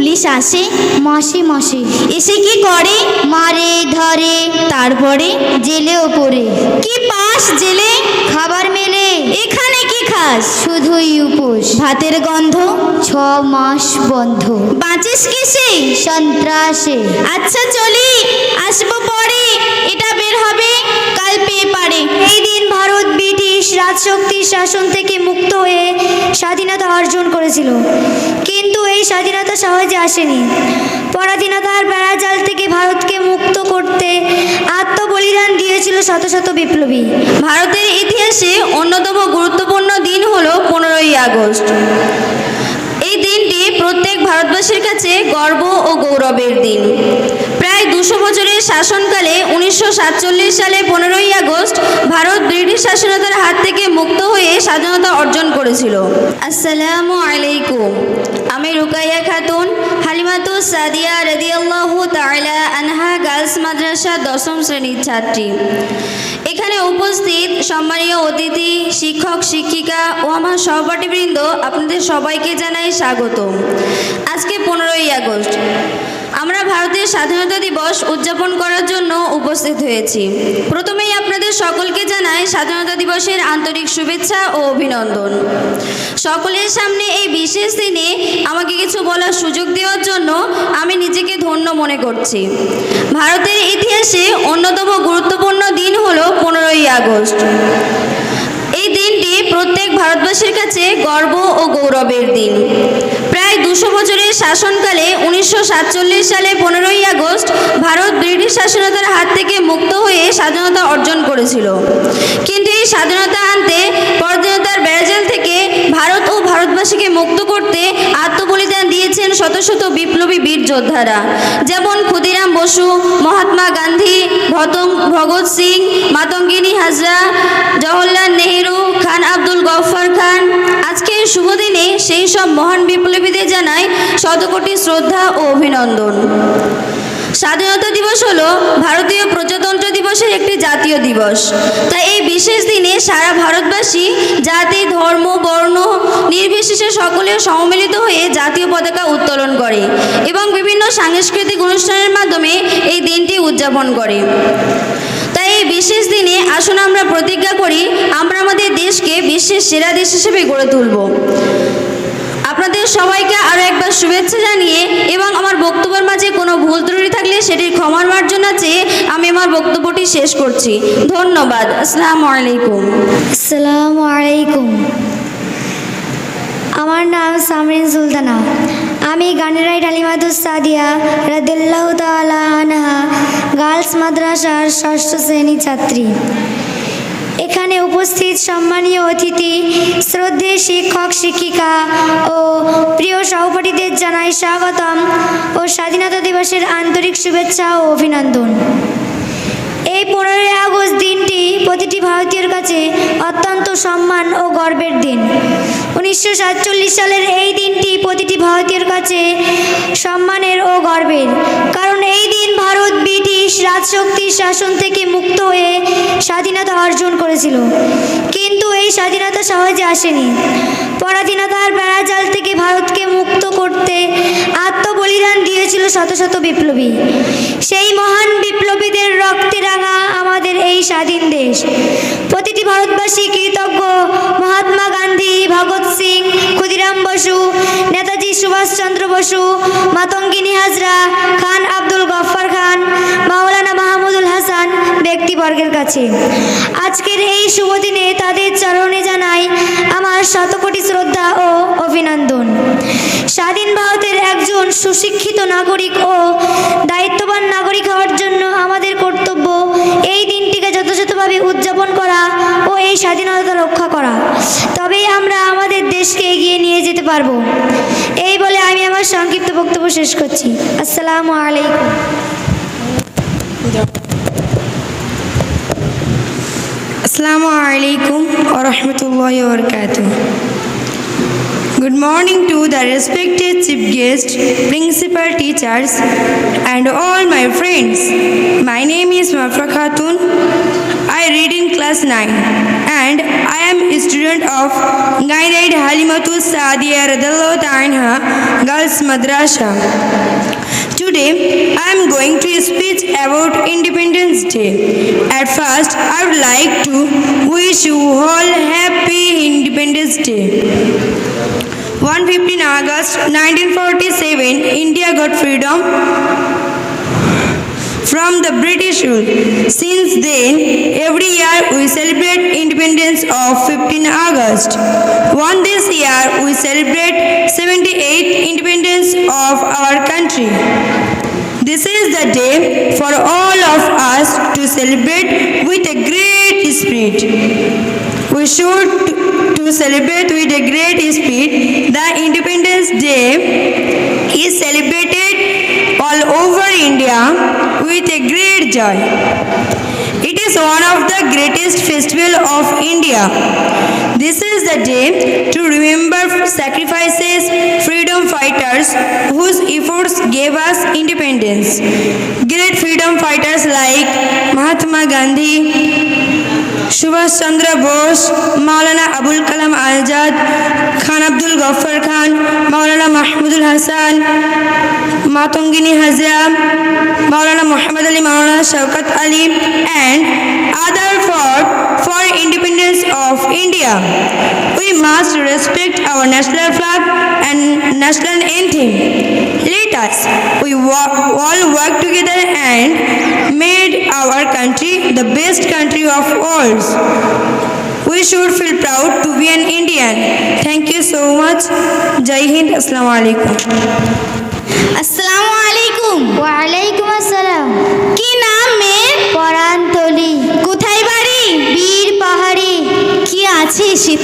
Police আসে মাসে মাসে এসে কি করে? মারে, ধরে, তারপরে জেলে ওপরে কি পাস জেলে? খাবার মেলে। এখানে কি খাস? শুধুই উপোস। ভাতের গন্ধ? ছ মাস বন্ধ। বাঁচিস কিসে সন্ত্রাসে। আচ্ছা চলি। আসব পরে। এটা বের হবে কাল পেয়ে পেপারে। এই দিন ভারত ব্রিটিশ রাজশক্তির শাসন থেকে মুক্ত হয়ে স্বাধীনতা অর্জন করেছিল। কিন্তু এই স্বাধীনতা সহজে আসেনি। পরাধীনতার বেড়াজাল থেকে ভারতকে মুক্ত করতে আত্মবলিদান দিয়েছিল শত শত বিপ্লবী। ভারতের ইতিহাসে অন্যতম গুরুত্বপূর্ণ দিন হল পনেরোই আগস্ট। প্রত্যেক ভারতবাসীর কাছে গর্ব ও গৌরবের দিন। প্রায় দুশো বছরের শাসনকালে উনিশশো সাতচল্লিশ সালে পনেরোই আগস্ট ভারত ব্রিটিশ শাসনতার হাত থেকে মুক্ত হয়ে স্বাধীনতা অর্জন করেছিল। আসসালামু আলাইকুম। আমি রুকাইয়া খাতুন হালিমাতু সাদিয়া রদিয়াল্লাহু তাআলা আনহা গার্লস মাদ্রাসা দশম শ্রেণির ছাত্রী। এখানে উপস্থিত সম্মানীয় অতিথি, শিক্ষক, শিক্ষিকা ও আমার সহপাঠীবৃন্দ, আপনাদের সবাইকে জানাই স্বাগত আজকে পনেরোই আগস্ট। আমরা ভারতের স্বাধীনতা দিবস উদযাপন করার জন্য উপস্থিত হয়েছি। প্রথমেই আপনাদের সকলকে জানাই স্বাধীনতা দিবসের আন্তরিক শুভেচ্ছা ও অভিনন্দন। সকলের সামনে এই বিশেষ দিনে আমাকে কিছু বলার সুযোগ দেওয়ার জন্য আমি নিজেকে ধন্য মনে করছি। ভারতের ইতিহাসে অন্যতম গুরুত্বপূর্ণ দিন হল পনেরোই আগস্ট। এই দিনটি প্রত্যেক ভারতবাসীর কাছে গর্ব ও গৌরবের দিন। দুশো বছরের শাসনকালে উনিশশো সাতচল্লিশ সালে পনেরোই আগস্ট ভারত ব্রিটিশ শাসনতার হাত থেকে মুক্ত হয়ে স্বাধীনতা অর্জন করেছিল। কিন্তু এই স্বাধীনতা আনতে পরাধীনতার বেড়াজাল থেকে ভারত ও ভারতবাসীকে মুক্ত করতে আত্মবলিদান দিয়েছেন শত শত বিপ্লবী বীর যোদ্ধারা। যেমন ক্ষুদিরাম বসু, মহাত্মা গান্ধী, ভতং, ভগৎ সিং, মাতঙ্গিনী হাজরা, জওহরলাল নেহেরু, খান আব্দুল গফফর খান। আজকে শুভ দিনে সেই সব মহান বিপ্লবীদের জানাই শতকোটি শ্রদ্ধা ও অভিনন্দন। স্বাধীনতা দিবস হলো ভারতীয় প্রজাতন্ত্র দিবসের একটি জাতীয় দিবস। তাই এই বিশেষ দিনে সারা ভারতবাসী জাতি, ধর্ম, বর্ণ, নির্বিশেষে সকলে সম্মিলিত হয়ে জাতীয় পতাকা উত্তোলন করে এবং বিভিন্ন সাংস্কৃতিক অনুষ্ঠানের মাধ্যমে এই দিনটি উদযাপন করে। বিশেষ দিনে আসুন আমরা প্রতিজ্ঞা করি, আমরা আমাদের দেশকে বিশ্বের সেরা দেশ হিসেবে গড়ে তুলব। আপনাদের সবাইকে আরও একবার শুভেচ্ছা জানিয়ে এবং আমার বক্তব্যের মাঝে কোনো ভুল ত্রুটি থাকলে সেটির ক্ষমার মার্জনা চেয়ে আমি আমার বক্তব্যটি শেষ করছি। ধন্যবাদ। আসসালামু আলাইকুম। আসসালামু আলাইকুম। আমার নাম সামরিন সুলতানা। আমি গানের গানেরাই ডালিমাদুস সাদিয়া রাদিল্লাহ তালা আনহা মাদ্রাসার ষষ্ঠ শ্রেণি ছাত্রী। এখানে উপস্থিত সম্মানীয় অতিথি শ্রদ্ধে শিক্ষক, শিক্ষিকা ও প্রিয় সহপাঠীদের জানাই স্বাগতম ও স্বাধীনতা দিবসের আন্তরিক শুভেচ্ছা ও অভিনন্দন। এই পনেরোই আগস্ট দিনটি প্রতিটি ভারতীয়র কাছে অত্যন্ত সম্মান ও গর্বের দিন। উনিশশো সাতচল্লিশ সালের এই দিনটি প্রতিটি ভারতীয়র কাছে সম্মানের ও গর্বের। কারণ এই দিন ভারত রাজশক্তির শাসন থেকে মুক্ত হয়ে স্বাধীনতা অর্জন করেছিল। কিন্তু এই স্বাধীনতা সহজে আসেনি। পরাধীনতার বেড়াজাল থেকে ভারতকে মুক্ত করতে আত্মবলিদান দিয়েছিল শত শত বিপ্লবী। সেই মহান বিপ্লবীদের রক্তে রাঙা আমাদের এই স্বাধীন দেশ। প্রতিটি ভারতবাসী কৃতজ্ঞ মহাত্মা গান্ধী, ভগৎ সিং, ক্ষুদিরাম বসু, নেতাজি সুভাষচন্দ্র বসু, মাতঙ্গিনী হাজরা, খান আব্দুল গফফর খান হাসান ব্যক্তিবর্গের কাছে। আজকের এই শুভ দিনে তাদের চরণে জানাই আমার শতকোটি শ্রদ্ধা ও অভিনন্দন। স্বাধীন ভারতের একজন সুশিক্ষিত নাগরিক ও দায়িত্ববান নাগরিক হওয়ার জন্য আমাদের কর্তব্য এই দিনটিকে যথাযথভাবে উদযাপন করা ও এই স্বাধীনতা রক্ষা করা। তবেই আমরা আমাদের দেশকে এগিয়ে নিয়ে যেতে পারব। এই বলে আমি আমার সংক্ষিপ্ত বক্তব্য শেষ করছি। আসসালামু আলাইকুম। Assalamu alaikum wa rahmatullahi wa barakatuh. Good morning to the respected chief guest, principal teachers, and all my friends. My name is Mafra Khatun. I read in class 9 and I am a student of Gainaid Halimatu Sadia Radallahu Anha Girls Madrasa. Today I am going to speak about Independence Day. At first, I would like to wish you all happy Independence Day. 115 August 1947, India got freedom from the British rule. Since then, every year we celebrate independence of 15 August. One this year we celebrate 78th independence of our country. This is the day for all of us to celebrate with a great spirit. We should to celebrate with a great spirit. The Independence Day is celebrated all over India with a great joy. It is one of the greatest festival of India. This is the day to remember sacrifices, freedom freedom fighters whose efforts gave us independence. Great freedom fighters like Mahatma Gandhi, Subhash Chandra Bose, Maulana Abul Kalam Azad, Khan Abdul Ghaffar Khan, Maulana Mahmudul Hasan, Matongini Hazra, Maulana Muhammad Ali, Maulana Shaukat Ali, and other for for independence of India. We must respect our national flag And national anthem. Let us, we wa- all work together and made our country the best country of all. We should feel proud to be an Indian. Thank you so much. Jai Hind. Assalamu alaikum. আসসালামু আলাইকুম ওয়ালাইকুম আসসালাম কি নাম মেয়ের পরান্তলি আছে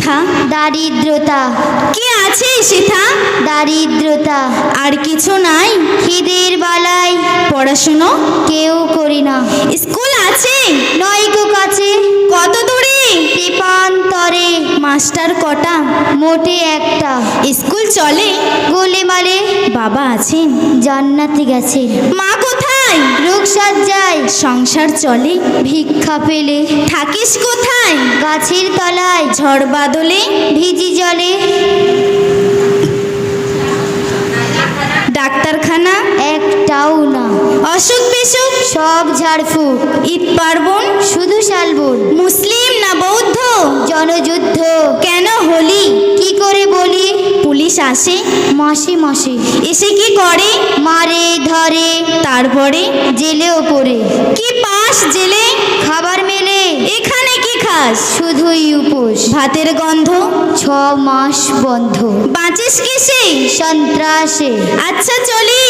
দারিদ্রতা। কি আছে শিথা? দারিদ্রতা। আর কিছু নাই? খিদের বালাই। পড়াশুনো? কেউ করি না। স্কুল আছে? নয়কো কাছে। কত দূরে? কৃপান্তরে মাস্টার কটা? মোটে একটা। স্কুল চলে? গোলেমালে। বাবা আছেন? জান্নাতি গেছে। মা কোথায়? রূপসজ্জায় সংসার চলে, ভিক্ষা পেলে। থাকিস কোথায়? গাছের তলায় ঝড় বাদলে ভিজি জলে। ডাক্তারখানা? একটাও না। অসুখ বিসুখ? সব ঝাড়ফুঁক। ঈদ পার্বণ? শুধু শালবন। মুসলিম না বৌদ্ধ? জনযুদ্ধ। কেন হলি? কি করে বলি? পুলিশ আসে মাসে মাসে এসে কি করে? মারে, ধরে, তারপরে জেলেও পড়ে। কি পাস জেলে? খাবার মেলে। এখানে কি খাস? শুধুই উপোস। ভাতের গন্ধ? ছ মাস বন্ধ। বাঁচিস কিসে সন্ত্রাসে। আচ্ছা চলি।